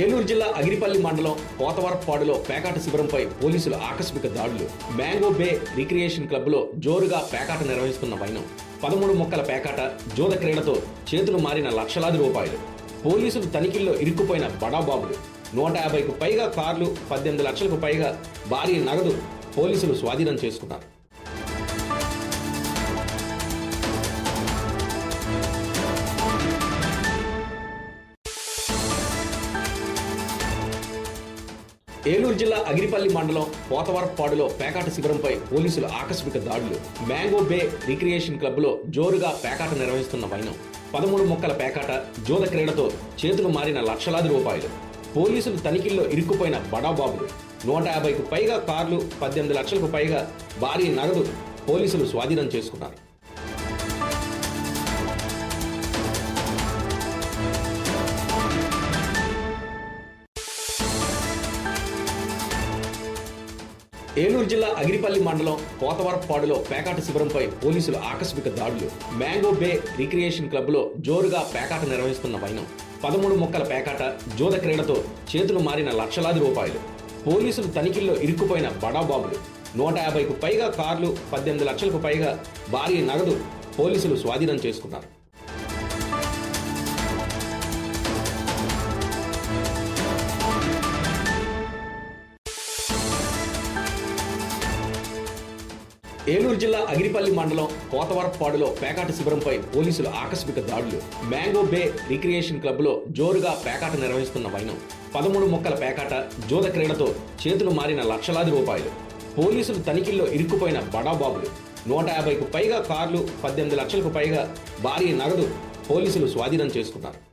ఏలూరు జిల్లా అగిరిపల్లి మండలం కోతవరపాడులో పేకాట శిబిరంపై పోలీసులు ఆకస్మిక దాడులు. మ్యాంగో బే రిక్రియేషన్ క్లబ్లో జోరుగా పేకాట నిర్వహిస్తున్న వైనం పదమూడు మొక్కల పేకాట జోద క్రీడతో చేతులు మారిన లక్షలాది రూపాయలు. పోలీసులు తనిఖీల్లో ఇరుక్కుపోయిన బడాబాబులు. నూట యాభైకు పైగా కార్లు పద్దెనిమిది లక్షలకు పైగా భారీ నగదు పోలీసులు స్వాధీనం చేసుకున్నారు. ఏలూరు జిల్లా అగిరిపల్లి మండలం పోతవరపాడులో పేకాట శిబిరంపై పోలీసులు ఆకస్మిక దాడులు. మ్యాంగో బే రిక్రియేషన్ క్లబ్లో జోరుగా పేకాట నిర్వహిస్తున్న వైనం పదమూడు మొక్కల పేకాట జోద క్రీడతో చేతులు మారిన లక్షలాది రూపాయలు. పోలీసులు తనిఖీల్లో ఇరుక్కుపోయిన బడాబాబులు. నూట యాభైకు పైగా కార్లు పద్దెనిమిది లక్షలకు పైగా భారీ నగదు పోలీసులు స్వాధీనం చేసుకున్నారు. ఏలూరు జిల్లా అగిరిపల్లి మండలం కోతవరపాడులో పేకాట శిబిరంపై పోలీసులు ఆకస్మిక దాడులు. మ్యాంగో బే రిక్రియేషన్ క్లబ్లో జోరుగా పేకాట నిర్వహిస్తున్న వైనం పదమూడు మొక్కల పేకాట జోద క్రీడతో చేతులు మారిన లక్షలాది రూపాయలు. పోలీసులు తనిఖీల్లో ఇరుక్కుపోయిన బడాబాబులు. నూట యాభైకు పైగా కార్లు పద్దెనిమిది లక్షలకు పైగా భారీ నగదు పోలీసులు స్వాధీనం చేసుకున్నారు. ఏలూరు జిల్లా అగిరిపల్లి మండలం కోతవరపాడులో పేకాట శిబిరంపై పోలీసులు ఆకస్మిక దాడులు. మ్యాంగో బే రిక్రియేషన్ క్లబ్లో జోరుగా పేకాట నిర్వహిస్తున్న వైనం పదమూడు మొక్కల పేకాట జోద క్రీడతో చేతులు మారిన లక్షలాది రూపాయలు. పోలీసులు తనిఖీల్లో ఇరుక్కుపోయిన బడాబాబులు నూట యాభైకు పైగా కార్లు పద్దెనిమిది లక్షలకు పైగా భారీ నగదు పోలీసులు స్వాధీనం చేసుకున్నారు.